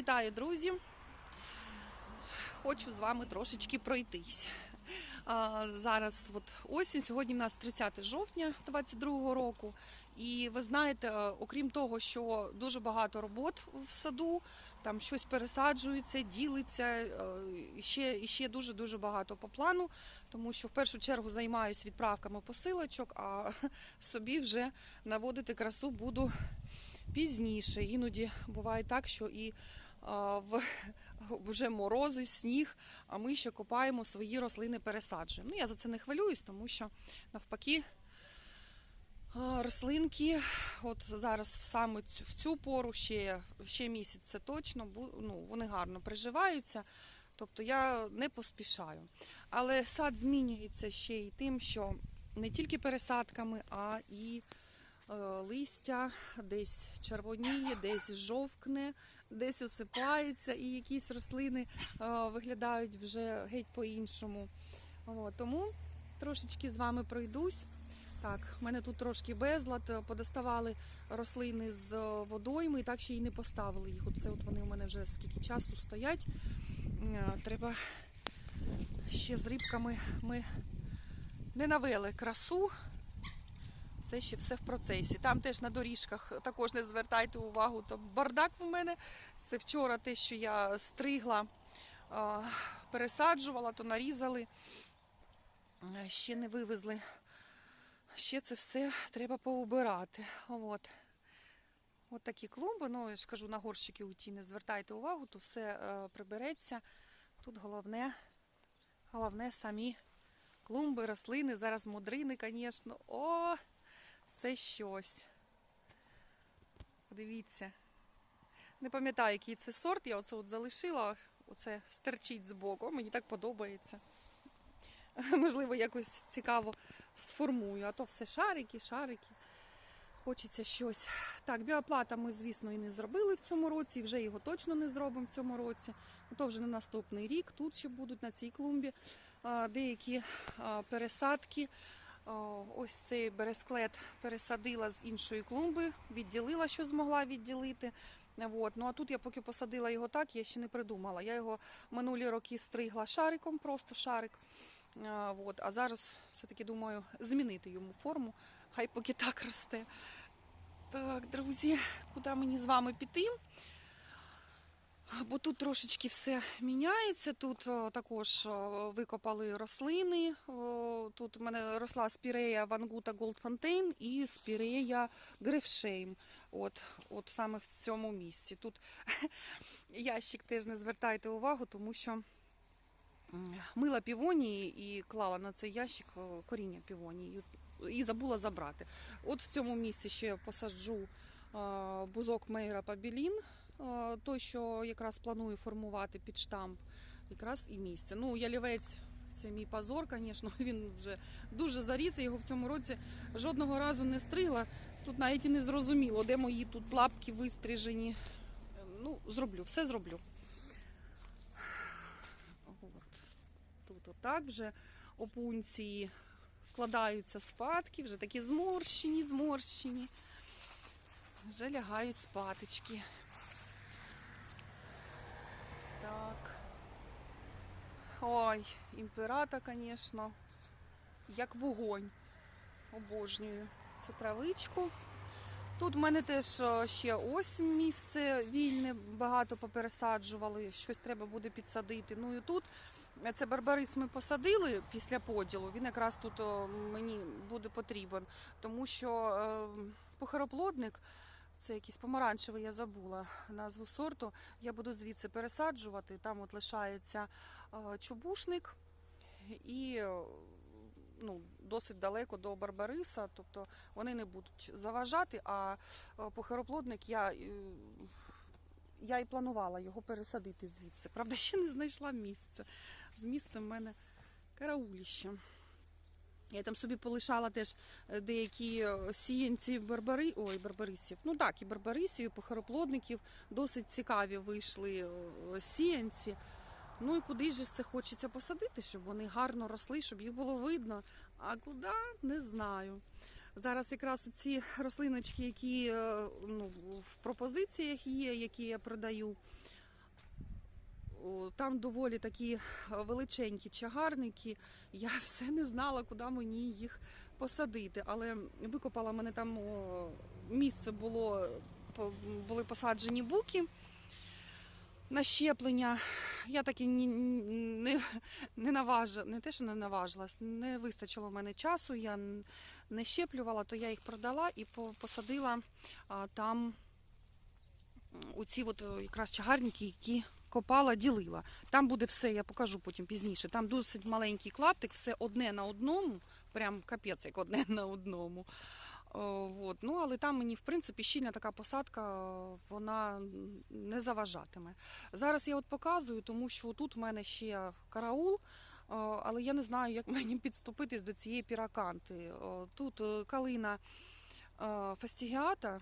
Вітаю, друзі! Хочу з вами трошечки пройтись. А, Зараз от осінь, сьогодні в нас 30 жовтня 22 року. І ви знаєте, е, окрім того, що дуже багато робот в саду, там щось пересаджується, ділиться, е, ще, і ще дуже-дуже багато по плану, тому що в першу чергу займаюся відправками посилочок, а собі вже наводити красу буду пізніше. Іноді буває так, що і в вже морози, сніг, а ми ще копаємо свої рослини, пересаджуємо. Ну, я за це не хвилююсь, тому що навпаки. Рослинки, от зараз в саме в цю пору ще, ще місяць це точно, ну, вони гарно приживаються. Тобто я не поспішаю. Але сад змінюється ще й тим, що не тільки пересадками, а і е, листя десь червоніє, десь жовкне, десь осипається, і якісь рослини е, виглядають вже геть по-іншому. Тому трошечки з вами пройдусь. Так, в мене тут трошки безлад, подоставали рослини з е, водойми, і так ще й не поставили їх. Оце от вони у мене вже скільки часу стоять. Е, Треба ще з рибками ми не навели красу. Це ще все в процесі. Там теж на доріжках також не звертайте увагу, то бардак в мене. Це вчора те, що я стригла, пересаджувала, то нарізали, Е, ще не вивезли. Ще це все треба поубирати. От. От такі клумби, ну я ж кажу, на горщики у ті не звертайте увагу, то все е, прибереться. Тут головне, головне самі клумби, рослини, зараз модрини, звісно. О, це щось. Дивіться. Не пам'ятаю, який це сорт, я оце от залишила, оце стерчить збоку. Мені так подобається. Можливо, якось цікаво сформую, а то все шарики, шарики. Хочеться щось. Так, біоплата ми, звісно, і не зробили в цьому році, і вже його точно не зробимо в цьому році. То вже на наступний рік. Тут ще будуть на цій клумбі деякі пересадки. Ось цей бересклет пересадила з іншої клумби, відділила, що змогла відділити. От. Ну а тут я поки посадила його так, я ще не придумала. Я його минулі роки стригла шариком, просто шарик. От. а зараз все-таки думаю змінити йому форму. Хай поки так росте. Так, друзі, куди мені з вами піти? Бо тут трошечки все міняється. Тут також викопали рослини. Тут у мене росла спірея Вангута Голдфонтейн і спірея Грефшейм. От, от саме в цьому місці. Тут ящик теж не звертайте увагу, тому що мила півонії і клала на цей ящик коріння півонії і забула забрати. От в цьому місці ще посаджу бузок Мейра Пабілін, той, що якраз планую формувати під штамп, якраз і місце. Ну, ялівець. Це мій позор, звісно, він вже дуже заріс, я його в цьому році жодного разу не стригла. Тут навіть і не зрозуміло, де мої тут лапки вистрижені. Ну, зроблю, все зроблю. От. Тут отак вже опунції вкладаються спадки, вже такі зморщені, зморщені. Вже лягають спаточки. Так. Ой, імперата, звісно, як вогонь. Обожнюю цю травичку. Тут в мене теж е, ще ось місце вільне, багато попересаджували, щось треба буде підсадити. Ну і тут е, це барбарис ми посадили після поділу. Він якраз тут е, мені буде потрібен, тому що похороплодник, це якийсь помаранчевий, я забула назву сорту. Я буду звідси пересаджувати. Там от лишається е, чубушник і ну, досить далеко до Барбариса, тобто вони не будуть заважати, а е, похороплодник я, е, я і планувала його пересадити звідси. Правда, ще не знайшла місце. З місцем в мене карауліще. Я там собі полишала теж е, деякі е, сіянці барбари... Ой, барбарисів. Ну так, і барбарисів, і похороплодників досить цікаві вийшли е, сіянці. Ну і куди ж це хочеться посадити, щоб вони гарно росли, щоб їх було видно. А куди не знаю. Зараз якраз ці рослиночки, які ну, в пропозиціях є, які я продаю, там доволі такі е, величенькі чагарники. Я все не знала, куди мені їх посадити. Але викопала мене там місце було, були посаджені буки на щеплення. Я так і ні- не, не наважила, не те, що не наважилась, не вистачило в мене часу. Я не щеплювала, то я їх продала і посадила там у ці от якраз чагарники, які копала, ділила. Там буде все, я покажу потім пізніше. Там досить маленький клаптик, все одне на одному, прям капець, як одне на одному. О, от. Ну, але там мені, в принципі, щільна така посадка, вона не заважатиме. Зараз я от показую, тому що тут в мене ще караул, але я не знаю, як мені підступитись до цієї піраканти. Тут е, калина е, фастігіата,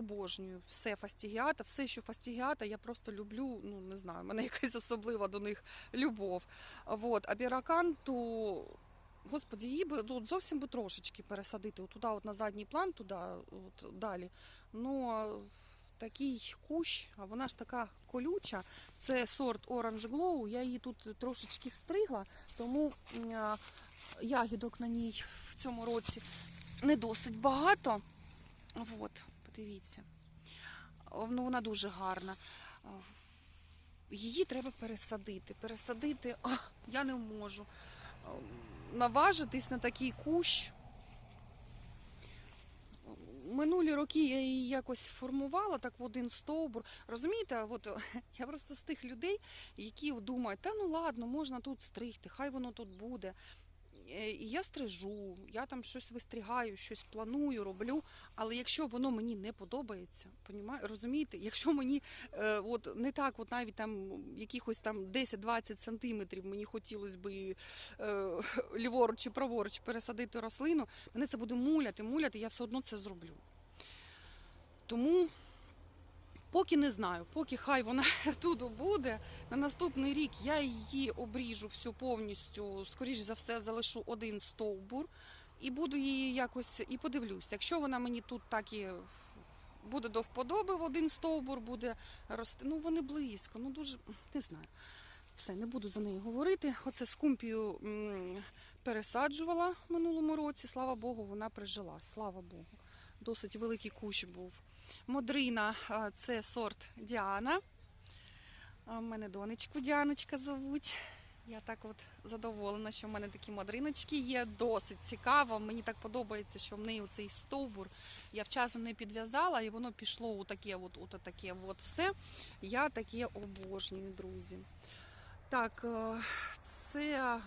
обожнюю все фастігіата, все, що фастігіата, я просто люблю. Ну не знаю, в мене якась особлива до них любов. От, а біраканту, господі, її би тут зовсім би трошечки пересадити. Туди, от на задній план, туди, от далі. Ну такий кущ, а вона ж така колюча. Це сорт Orange Glow. Я її тут трошечки стригла, тому ягідок на ній в цьому році не досить багато. От, подивіться. Ну, вона дуже гарна. Її треба пересадити. Пересадити а, я не можу. Наважитись на такий кущ. Минулі роки я її якось формувала так в один стовбур. Розумієте, от я просто з тих людей, які думають, та ну ладно, можна тут стригти, хай воно тут буде. Е, І я стрижу, я там щось вистригаю, щось планую, роблю. Але якщо воно мені не подобається, розумієте, якщо мені е, от не так, от навіть там якихось там 10-20 сантиметрів мені хотілося би е, ліворуч чи праворуч пересадити рослину, мене це буде муляти, муляти, я все одно це зроблю. Тому поки не знаю, поки хай вона тут буде. На наступний рік я її обріжу всю повністю, скоріш за все, залишу один стовбур і буду її якось і подивлюся. Якщо вона мені тут так і буде до вподоби, в один стовбур буде рости. Ну вони близько, ну дуже не знаю. Все, не буду за неї говорити. Оце скумпію пересаджувала в минулому році. Слава Богу, вона прижила. Слава Богу. Досить великий кущ був. Модрина це сорт Діана. В мене донечку Діаночка зовуть. Я так от задоволена, що в мене такі мадриночки є. Досить цікаво. Мені так подобається, що в неї цей стовбур я вчасно не підв'язала, і воно пішло у таке от, у таке от все. Я таке обожнюю, друзі. Так, е, це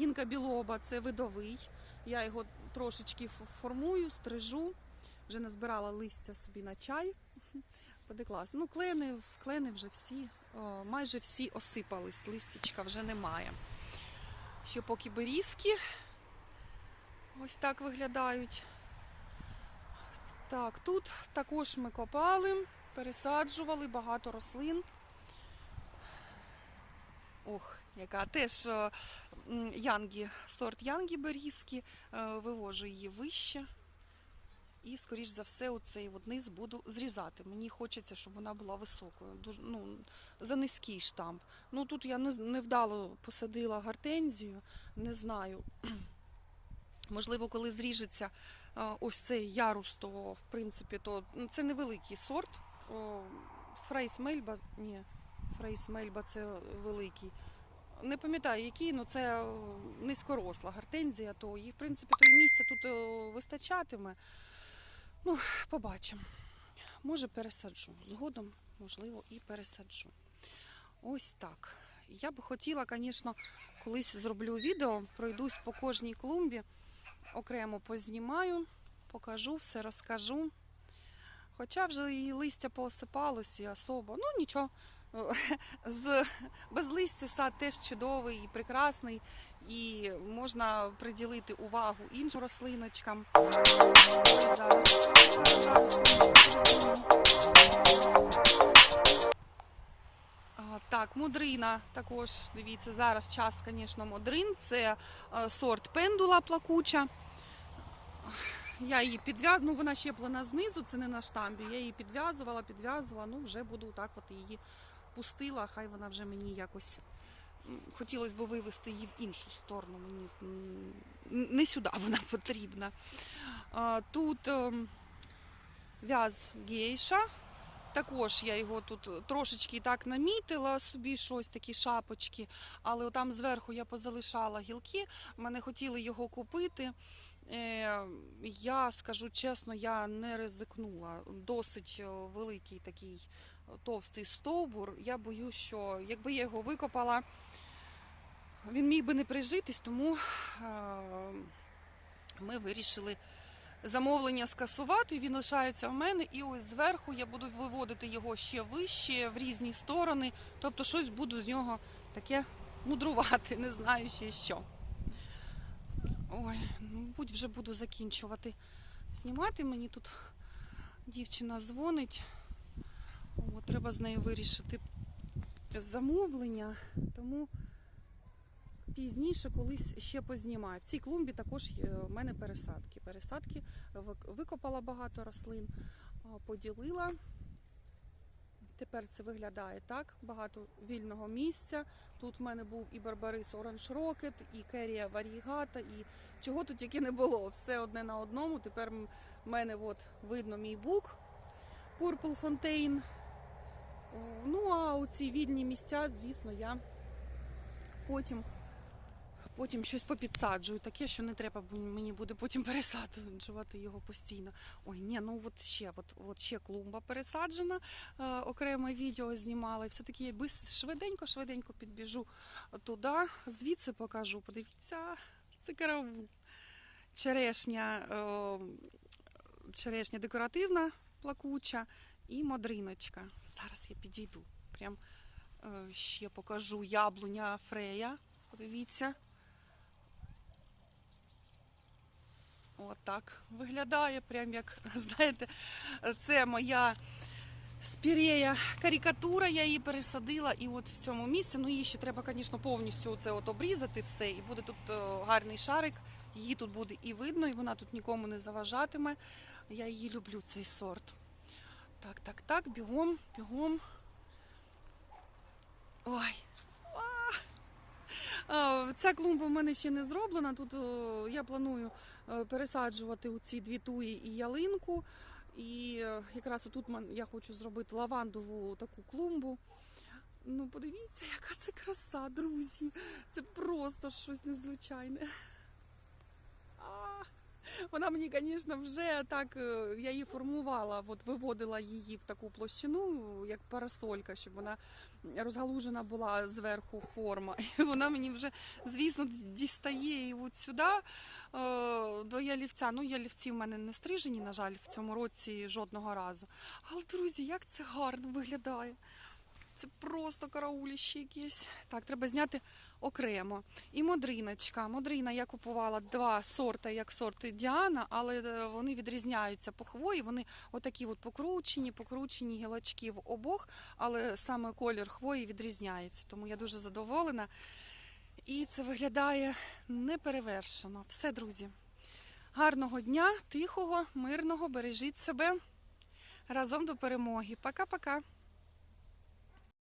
гінка білоба, це видовий. Я його трошечки формую, стрижу. Вже назбирала листя собі на чай. Буде класно. Ну, клени, клени вже всі, о, майже всі осипались, листячка вже немає. Ще поки берізки ось так виглядають. Так, тут також ми копали, пересаджували багато рослин. Ох, яка теж янгі, сорт янгі берізки. Е, Вивожу її вище. І, скоріш за все, оцей от низ буду зрізати. Мені хочеться, щоб вона була високою. Ну, за низький штамп. Ну тут я невдало посадила гортензію, не знаю. Можливо, коли зріжеться е, ось цей ярус, то в принципі то ну, це невеликий сорт. Фрейс Мельба, ні, Фрейс Мельба це великий. Не пам'ятаю, який, але це е, низькоросла гортензія, то їй, в принципі, то місця тут е, вистачатиме. Ну, побачимо. Може, пересаджу. Згодом, можливо, і пересаджу. Ось так. Я би хотіла, звісно, колись зроблю відео, пройдусь по кожній клумбі, окремо познімаю, покажу, все розкажу. Хоча вже і листя поосипалось, і особо. Ну нічого. З, без листя сад теж чудовий і прекрасний, і можна приділити увагу іншим рослиночкам. Так, мудрина також, дивіться, зараз час, звісно, модрин. Це е, сорт пендула плакуча. Я її підв'язувала, ну вона щеплена знизу, це не на штамбі. Я її підв'язувала, підв'язувала, ну вже буду так от її відпустила, хай вона вже мені якось. Хотілося б вивести її в іншу сторону. Мені не сюди вона потрібна. Тут ем, в'яз гейша. Також я його тут трошечки так намітила собі щось, такі шапочки, але там зверху я позалишала гілки. Мене хотіли його купити. Е, Я скажу чесно, я не ризикнула. Досить е, великий такий е, товстий стовбур. Я боюсь, що якби я його викопала, він міг би не прижитись, тому е, ми вирішили замовлення скасувати. Він лишається в мене, і ось зверху я буду виводити його ще вище в різні сторони. Тобто щось буду з нього таке мудрувати, не знаю ще що. Ой, ну, мабуть, вже буду закінчувати знімати. Мені тут дівчина дзвонить. О, треба з нею вирішити замовлення, тому пізніше колись ще познімаю. В цій клумбі також є в мене пересадки. Пересадки викопала багато рослин, поділила. Тепер це виглядає так. Багато вільного місця. Тут в мене був і Барбарис Оранж Рокет, і Керія Варігата, і чого тут тільки не було. Все одне на одному. Тепер в мене от видно мій бук Purple. О, Ну а у ці вільні місця, звісно, я потім, потім щось попідсаджую. Таке, що не треба мені буде потім пересаджувати його постійно. Ой, ні, ну от ще, от, от ще клумба пересаджена, е, окреме відео знімала. І все-таки я швиденько, швиденько підбіжу туди, звідси покажу. Подивіться, це караву. Черешня, е, черешня декоративна, плакуча і модриночка. Зараз я підійду. Прям е, ще покажу яблуня Фрея. Подивіться. Отак виглядає, прям як, знаєте, це моя спірея карикатура, я її пересадила і от в цьому місці. Ну її ще треба, звісно, повністю це от обрізати все, і буде тут е, гарний шарик. Її тут буде і видно, і вона тут нікому не заважатиме. Я її люблю, цей сорт. Так, так, так, бігом, бігом. Ой. Ця клумба в мене ще не зроблена. Тут я планую е, пересаджувати у ці дві туї і ялинку. І е, якраз тут я хочу зробити лавандову таку клумбу. Ну, подивіться, яка це краса, друзі. Це просто щось незвичайне. Вона мені, звісно, вже так, е, я її формувала, от виводила її в таку площину, як парасолька, щоб вона розгалужена була зверху форма. І вона мені вже, звісно, дістає і от сюди е, до ялівця. Ну, ялівці в мене не стрижені, на жаль, в цьому році жодного разу. Але, друзі, як це гарно виглядає. Це просто карауліще якесь. Так, треба зняти окремо. І модриночка. Модрина я купувала два сорти, як сорти Діана, але е, вони відрізняються по хвої. Вони отакі от покручені, покручені гілочки в обох, але саме колір хвої відрізняється. Тому я дуже задоволена. І це виглядає неперевершено. Все, друзі. Гарного дня, тихого, мирного, бережіть себе. Разом до перемоги. Пока-пока.